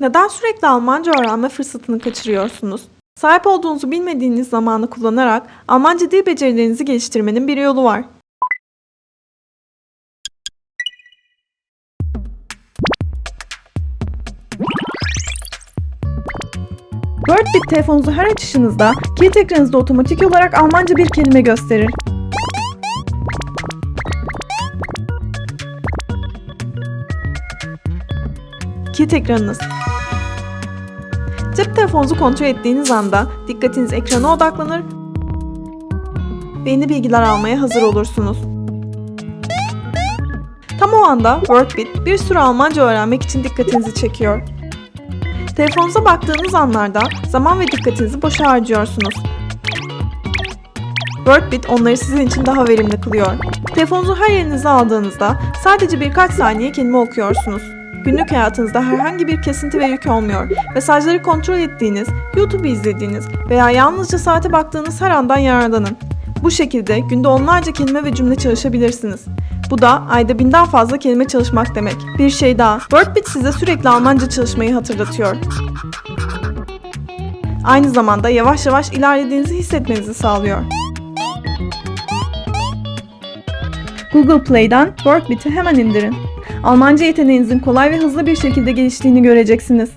Neden sürekli Almanca öğrenme fırsatını kaçırıyorsunuz? Sahip olduğunuzu bilmediğiniz zamanı kullanarak Almanca dil becerilerinizi geliştirmenin bir yolu var. WordBit telefonunuzu her açışınızda kilit ekranınızda otomatik olarak Almanca bir kelime gösterir. Kilit ekranınız. Cep telefonunuzu kontrol ettiğiniz anda dikkatiniz ekrana odaklanır ve yeni bilgiler almaya hazır olursunuz. Tam o anda WordBit bir sürü Almanca öğrenmek için dikkatinizi çekiyor. Telefonunuza baktığınız anlarda zaman ve dikkatinizi boşa harcıyorsunuz. WordBit onları sizin için daha verimli kılıyor. Telefonunuzu her yerinize aldığınızda sadece birkaç saniye kelime okuyorsunuz. Günlük hayatınızda herhangi bir kesinti ve yük olmuyor. Mesajları kontrol ettiğiniz, YouTube izlediğiniz veya yalnızca saate baktığınız her andan yararlanın. Bu şekilde günde onlarca kelime ve cümle çalışabilirsiniz. Bu da ayda binden fazla kelime çalışmak demek. Bir şey daha, WordBit size sürekli Almanca çalışmayı hatırlatıyor. Aynı zamanda yavaş yavaş ilerlediğinizi hissetmenizi sağlıyor. Google Play'den WordBit'i hemen indirin. Almanca yeteneğinizin kolay ve hızlı bir şekilde geliştiğini göreceksiniz.